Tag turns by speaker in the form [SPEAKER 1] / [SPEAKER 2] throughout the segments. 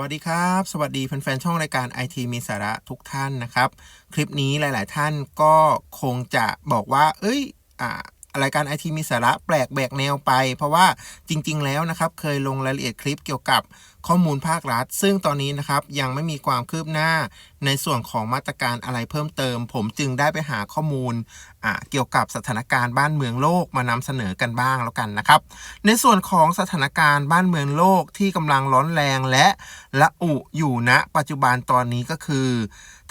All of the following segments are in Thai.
[SPEAKER 1] วัสดีครับ สวัสดีแฟนๆช่องรายการ IT มีสาระทุกท่านนะครับ คลิปนี้หลาย ๆ ท่านก็คงจะบอกว่า เอ้ย อ่า รายการ IT มีสาระแปลกแบกแนวไป เพราะว่าจริง ๆ แล้วนะครับ เคยลงรายละเอียดคลิปเกี่ยวกับข้อมูลภาครัฐ ซึ่งตอนนี้นะครับยังไม่มีความคืบหน้าในส่วนของมาตรการอะไรเพิ่มเติม ผมจึงได้ไปหาข้อมูลเกี่ยวกับสถานการณ์บ้านเมืองโลกมานำเสนอกันบ้างแล้วกันนะครับ ในส่วนของสถานการณ์บ้านเมืองโลกที่กำลังร้อนแรงและละอุอยู่ณปัจจุบันตอนนี้ก็คือ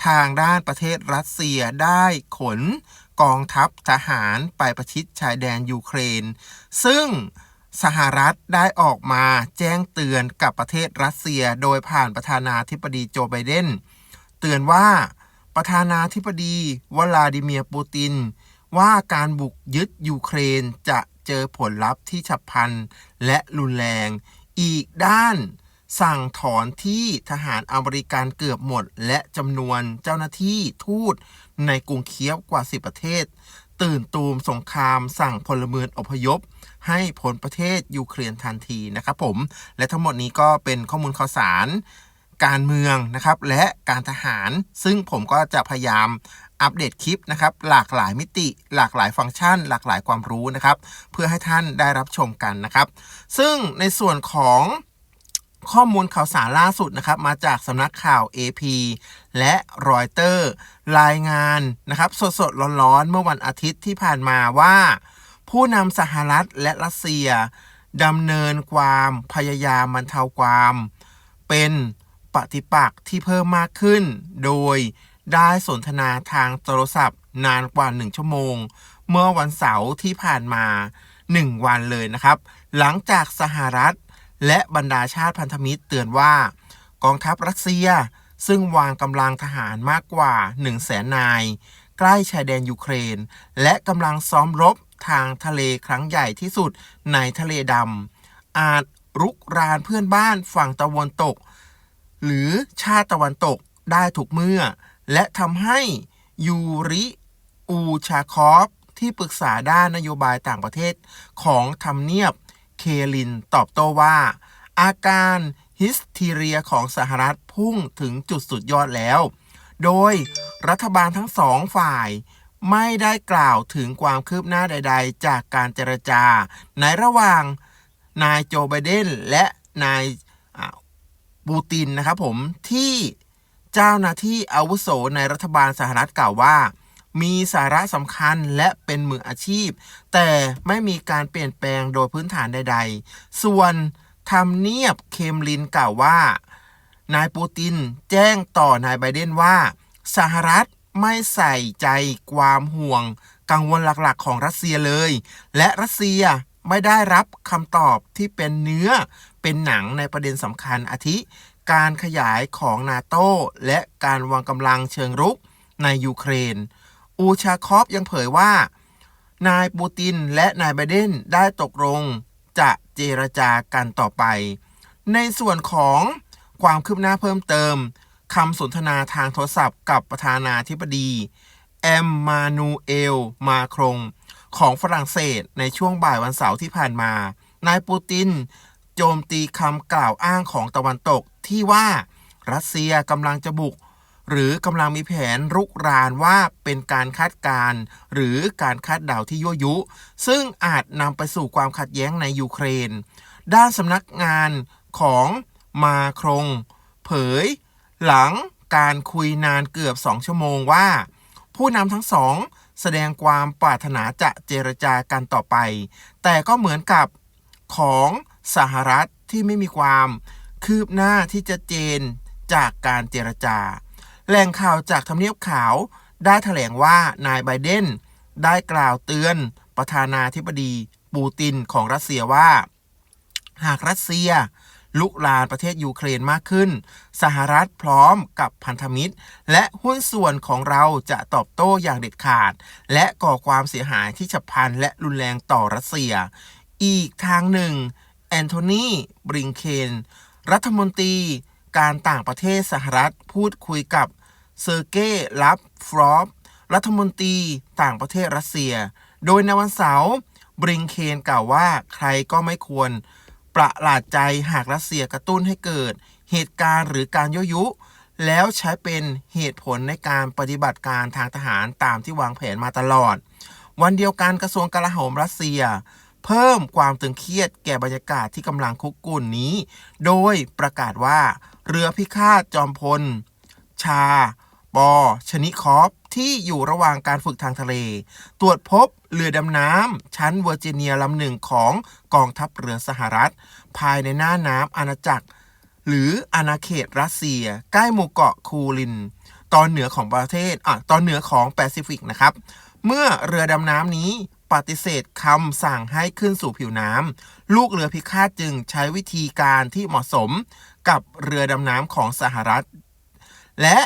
[SPEAKER 1] ทางด้านประเทศรัสเซียได้ขน กองทัพทหารไปประชิดชายแดนยูเครน ซึ่งสหรัฐได้ออกมาแจ้งเตือนกับประเทศรัสเซีย โดยผ่านประธานาธิบดีโจไบเดนเตือนว่าประธานาธิบดีวลาดิเมียร์ปูติน ว่าการบุกยึดยูเครนจะเจอผลลัพธ์ที่ฉับพลันและรุนแรง อีกด้านสั่งถอนที่ทหารอเมริกันเกือบหมด และจำนวนเจ้าหน้าที่ทูต ในกรุงเคียฟกว่า 10 ประเทศ ตื่นตูมสงครามสั่งพลเมืองอพยพ ให้พ้นประเทศยูเครนทันทีนะครับผม และทั้งหมดนี้ก็เป็นข้อมูลข่าวสารการเมืองนะครับและการทหาร ซึ่งผมก็จะพยายามอัปเดตคลิปนะครับหลากหลายมิติ หลากหลายฟังก์ชัน หลากหลายความรู้นะครับ เพื่อให้ท่านได้รับชมกันนะครับ ซึ่งในส่วนของ ข้อมูลข่าวสารล่าสุดนะครับมาจากสำนักข่าว AP และรอยเตอร์รายงานนะครับสดๆร้อนๆเมื่อวันอาทิตย์ที่ผ่านมาว่า ผู้นำสหรัฐและรัสเซียดำเนินความพยายามบรรเทาความ เป็นปฏิปักษ์ที่เพิ่มมากขึ้น โดยได้สนทนาทางโทรศัพท์นานกว่า 1 ชั่วโมง เมื่อวันเสาร์ที่ผ่านมา 1 วันเลยนะครับ หลังจากสหรัฐ และบรรดาชาติพันธมิตรเตือนว่า กองทัพรัสเซีย ซึ่งวางกำลังทหารมากกว่า 1 0 0 0 0แสนนาย ใกล้ชายแดนยูเครน และกำลังซ้อมรบทางทะเลครั้งใหญ่ที่สุดในทะเลดำอาจรุกรานเพื่อนบ้านฝั่งตะวันตก หรือชาติตะวันตกได้ทุกเมื่อ และทำให้ยูริอูชาคอฟที่ปรึกษาด้านนโยบายต่างประเทศของทำเนียบ เคลินตอบโต้ว่า อาการฮิสทีเรียของสหรัฐพุ่งถึงจุดสุดยอดแล้ว โดยรัฐบาลทั้งสองฝ่าย ไม่ได้กล่าวถึงความคืบหน้าใด ๆ จากการเจรจา ในระหว่างนายโจไบเดนและนายปูตินนะครับผมที่เจ้าหน้าที่อาวุโสในรัฐบาลสหรัฐกล่าวว่า มีสาระสำคัญและเป็นมืออาชีพ แต่ไม่มีการเปลี่ยนแปลงโดยพื้นฐานใด ๆ ส่วนทำเนียบเคมลินกล่าวว่า นายปูตินแจ้งต่อนายไบเดนว่า สหรัฐไม่ใส่ใจความห่วงกังวลหลักๆ ของรัสเซียเลย และรัสเซียไม่ได้รับคำตอบที่เป็นเนื้อเป็นหนังในประเด็นสำคัญอาทิ การขยายของนาโตและการวางกำลังเชิงรุกในยูเครน อูชาคอฟยังเผยว่า นายปูตินและนายไบเดนได้ตกลงจะเจรจากันต่อไป ในส่วนของความคืบหน้าเพิ่มเติมคำสนทนาทางโทรศัพท์กับประธานาธิบดีแอมมานูเอล มาครงของฝรั่งเศสในช่วงบ่ายวันเสาร์ที่ผ่านมา นายปูติน โจมตีคำกล่าวอ้างของตะวันตกที่ว่ารัสเซียกำลังจะบุก หรือกำลังมีแผนรุกรานว่าเป็นการคาดการณ์หรือการคาดเดาที่ยั่วยุ ซึ่งอาจนำไปสู่ความขัดแย้งในยูเครน ด้านสำนักงานของมาครงเผย หลังการคุยนานเกือบสองชั่วโมงว่า ผู้นำทั้งสอง แสดงความปรารถนาจะเจรจากันต่อไป แต่ก็เหมือนกับของสหรัฐที่ไม่มีความคืบหน้าที่จะเจนจากการเจรจา แหล่งข่าวจากทำเนียบขาว ได้แถลงว่านายไบเดนได้กล่าวเตือนประธานาธิบดีปูตินของรัสเซียว่า หากรัสเซียลุกลานประเทศยูเครนมากขึ้น สหรัฐพร้อมกับพันธมิตร และหุ้นส่วนของเราจะตอบโต้อย่างเด็ดขาด และก่อความเสียหายที่ฉับพลันและรุนแรงต่อรัสเซีย อีกทางหนึ่ง แอนโทนีบริงเคน รัฐมนตรี การต่างประเทศสหรัฐพูดคุยกับเซอร์เกย์ลับฟรอปรัฐมนตรีต่างประเทศรัสเซีย โดยในวันเสาร์บริงเคนกล่าวว่าใครก็ไม่ควร ประหลาดใจหากรัสเซียกระตุ้นให้เกิด เหตุการณ์หรือการยั่วยุ แล้วใช้เป็นเหตุผลในการปฏิบัติการทางทหารตามที่วางแผนมาตลอด วันเดียวกันกระทรวงกลาโหมรัสเซีย เพิ่มความตึงเครียดแก่บรรยากาศที่กำลังคุกกุ่นนี้ โดยประกาศว่า เรือพิฆาตจอมพล ชา ปอ ชนิคอฟที่อยู่ระหว่างการฝึกทางทะเล ตรวจพบเรือดำน้ำชั้นเวอร์จิเนียลำหนึ่งของกองทัพเรือสหรัฐ ภายในหน้าน้ำอาณาจักร หรืออาณาเขตรัสเซีย ใกล้หมู่เกาะคูลิน ตอนเหนือของประเทศอะตอนเหนือของแปซิฟิกนะครับ เมื่อเรือดำน้ำนี้ ปฏิเสธคำสั่งให้ขึ้นสู่ผิวน้ำลูกเรือพิฆาตจึงใช้วิธีการที่เหมาะสมกับเรือดำน้ำของสหรัฐ และ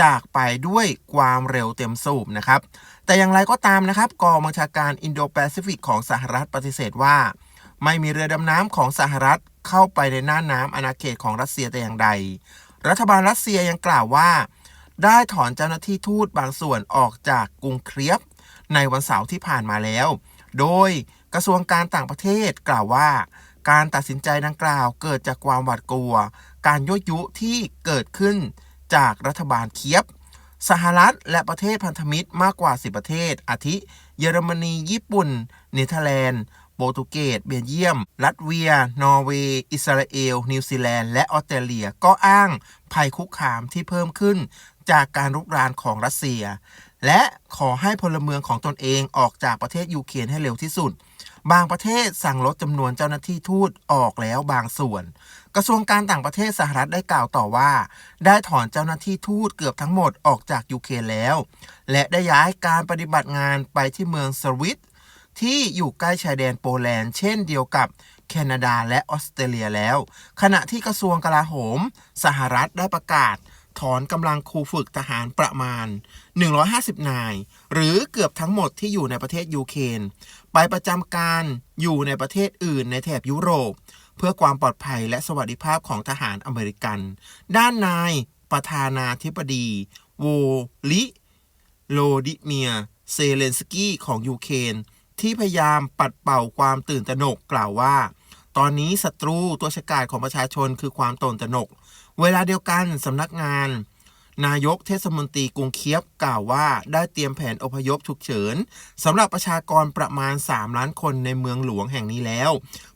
[SPEAKER 1] จากไปด้วยความเร็วเต็มสูบนะครับ แต่อย่างไรก็ตามนะครับกองบัญชาการอินโดแปซิฟิกของสหรัฐปฏิเสธว่า ไม่มีเรือดำน้ำของสหรัฐเข้าไปในน่านน้ำอาณาเขตของรัสเซียแต่อย่างใด รัฐบาลรัสเซียยังกล่าวว่า ได้ถอนเจ้าหน้าที่ทูตบางส่วนออกจากกรุงเครียบ ในวันเสาร์ที่ผ่านมาแล้ว โดยกระทรวงการต่างประเทศกล่าวว่า การตัดสินใจดังกล่าวเกิดจากความหวาดกลัว การยั่วยุที่เกิดขึ้นจากรัฐบาลเคียบ สหรัฐและประเทศพันธมิตรมากกว่า 10 ประเทศ อาทิ เยอรมนี ญี่ปุ่น เนเธอร์แลนด์ โปรตุเกส เบลเยียม ลัตเวีย นอร์เวย์ อิสราเอล นิวซีแลนด์ และออสเตรเลีย ก็อ้างภัยคุกคามที่เพิ่มขึ้นจากการรุกรานของรัสเซีย และขอให้พลเมืองของตนเองออกจากประเทศยูเครนให้เร็วที่สุด บางประเทศสั่งลดจำนวนเจ้าหน้าที่ทูตออกแล้วบางส่วน กระทรวงการต่างประเทศสหรัฐได้กล่าวต่อว่า ได้ถอนเจ้าหน้าที่ทูตเกือบทั้งหมดออกจากยูเครนแล้ว และได้ย้ายการปฏิบัติงานไปที่เมืองสวิตที่อยู่ใกล้ชายแดนโปแลนด์เช่นเดียวกับแคนาดาและออสเตรเลียแล้ว ขณะที่กระทรวงกลาโหม สหรัฐได้ประกาศ ถอนกำลังครูฝึกทหารประมาณ 150 นาย หรือเกือบทั้งหมดที่อยู่ในประเทศยูเครนไปประจำการอยู่ในประเทศอื่นในแถบยุโรป เพื่อความปลอดภัยและสวัสดิภาพของทหารอเมริกัน ด้านนายประธานาธิบดี โวลิโลดิเมีย เซเลนสกี้ของยูเครนที่พยายามปัดเป่าความตื่นตระหนกกล่าวว่า ตอนนี้ศัตรูตัวฉกาจของประชาชนคือความตื่นตระหนก เวลาเดียวกันสำนักงาน นายกเทศมนตรีกรุงเคียบกล่าวว่าได้เตรียมแผนอพยพฉุกเฉินสำหรับประชากรประมาณ 3 ล้านคนในเมืองหลวงแห่งนี้แล้ว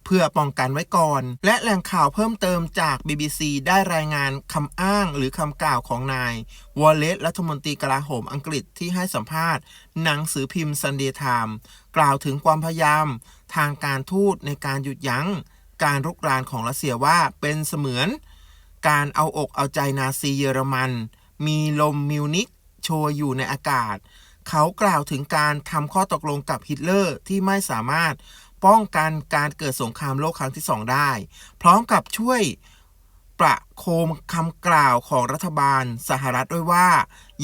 [SPEAKER 1] เพื่อป้องกันไว้ก่อน และแหล่งข่าวเพิ่มเติมจาก BBC ได้รายงานคำอ้างหรือคำกล่าวของนายวอลเลตรัฐมนตรีกลาโหมอังกฤษที่ให้สัมภาษณ์ หนังสือพิมพ์ Sunday Times กล่าวถึงความพยายาม ทางการทูตในการหยุดยั้ง การรุกรานของรัสเซียว่าเป็นเสมือน การเอาอกเอาใจนาซีเยอรมัน มีลมมิวนิกโชยอยู่ในอากาศ เขากล่าวถึงการทำข้อตกลงกับฮิตเลอร์ที่ไม่สามารถป้องกันการเกิดสงครามโลกครั้งที่สองได้ พร้อมกับช่วยประโคมคำกล่าวของรัฐบาลสหรัฐด้วยว่า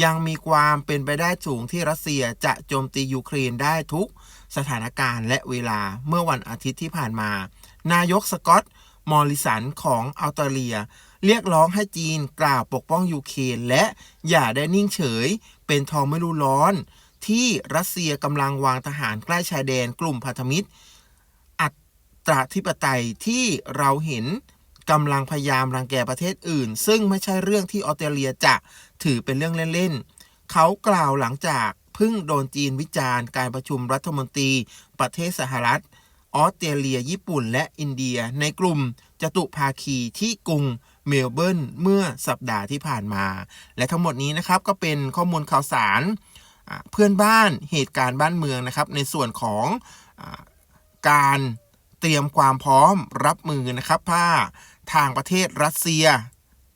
[SPEAKER 1] ยังมีความเป็นไปได้สูงที่รัสเซียจะโจมตียูเครนได้ทุกสถานการณ์และเวลาเมื่อวันอาทิตย์ที่ผ่านมา นายกสกอตต์มอริสันของออสเตรเลีย เรียกร้องให้จีนกล่าวปกป้องยูเครนและอย่าได้นิ่งเฉย เป็นทองไม่รู้ร้อน ที่รัสเซียกำลังวางทหารใกล้ชายแดนกลุ่มพันธมิตร อัตราธิปไตยที่เราเห็นกำลังพยายามรังแกประเทศอื่น ซึ่งไม่ใช่เรื่องที่ออสเตรเลียจะถือเป็นเรื่องเล่นๆ เขากล่าวหลังจากเพิ่งโดนจีนวิจารณ์การประชุมรัฐมนตรีประเทศสหรัฐออสเตรเลีย ญี่ปุ่น และอินเดียในกลุ่มจตุภาคีที่กรุง เมลเบิร์นเมื่อสัปดาห์ที่ผ่านมา และทั้งหมดนี้นะครับก็เป็นข้อมูลข่าวสารเพื่อนบ้านเหตุการณ์บ้านเมืองนะครับ ในส่วนของอการเตรียมความพร้อมรับมือนะครับถ้าทางประเทศรัสเซีย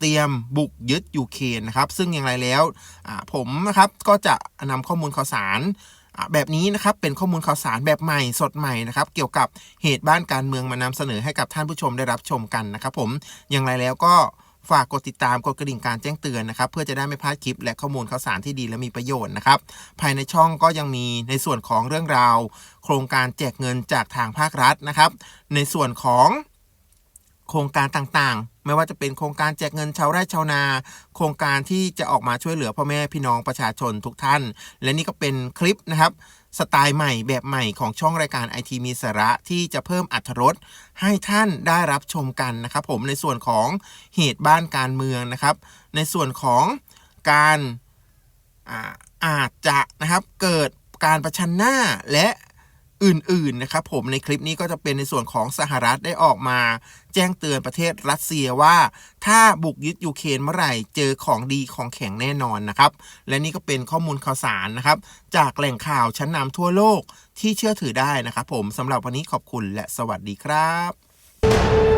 [SPEAKER 1] เตรียมบุกยึดยูเครนนะครับ ซึ่งอย่างไรแล้วผมนะครับก็จะนำข้อมูลข่าวสาร แบบนี้นะครับเป็นข้อมูลข่าวสารแบบใหม่สดใหม่นะครับเกี่ยวกับเหตุบ้านการเมืองมานำเสนอให้กับท่านผู้ชมได้รับชมกันนะครับผมอย่างไรแล้วก็ฝากกดติดตามกดกระดิ่งการแจ้งเตือนนะครับ เพื่อจะได้ไม่พลาดคลิปและข้อมูลข่าวสารที่ดีและมีประโยชน์นะครับ ภายในช่องก็ยังมีในส่วนของเรื่องราว โครงการแจกเงินจากทางภาครัฐนะครับ ในส่วนของ โครงการต่างๆ ไม่ว่าจะเป็นโครงการแจกเงินชาวไร่ชาวนา โครงการที่จะออกมาช่วยเหลือพ่อแม่พี่น้องประชาชนทุกท่าน และนี่ก็เป็นคลิปนะครับสไตล์ใหม่แบบใหม่ของช่องรายการไอทีมีสาระที่จะเพิ่มอัตรสให้ท่านได้รับชมกันนะครับผมในส่วนของเหตุบ้านการเมืองนะครับ ในส่วนของการอาอาจจะนะครับเกิดการประชันหน้าและ อื่นๆนะครับผมในคลิปนี้ก็จะเป็นในส่วนของสหรัฐได้ออกมา แจ้งเตือนประเทศรัสเซียว่า ถ้าบุกยึดยูเครนเมื่อไหร่เจอของดีของแข็งแน่นอนนะครับ และนี่ก็เป็นข้อมูลข่าวสารนะครับ จากแหล่งข่าวชั้นนำทั่วโลกที่เชื่อถือได้นะครับผมสำหรับวันนี้ขอบคุณและสวัสดีครับ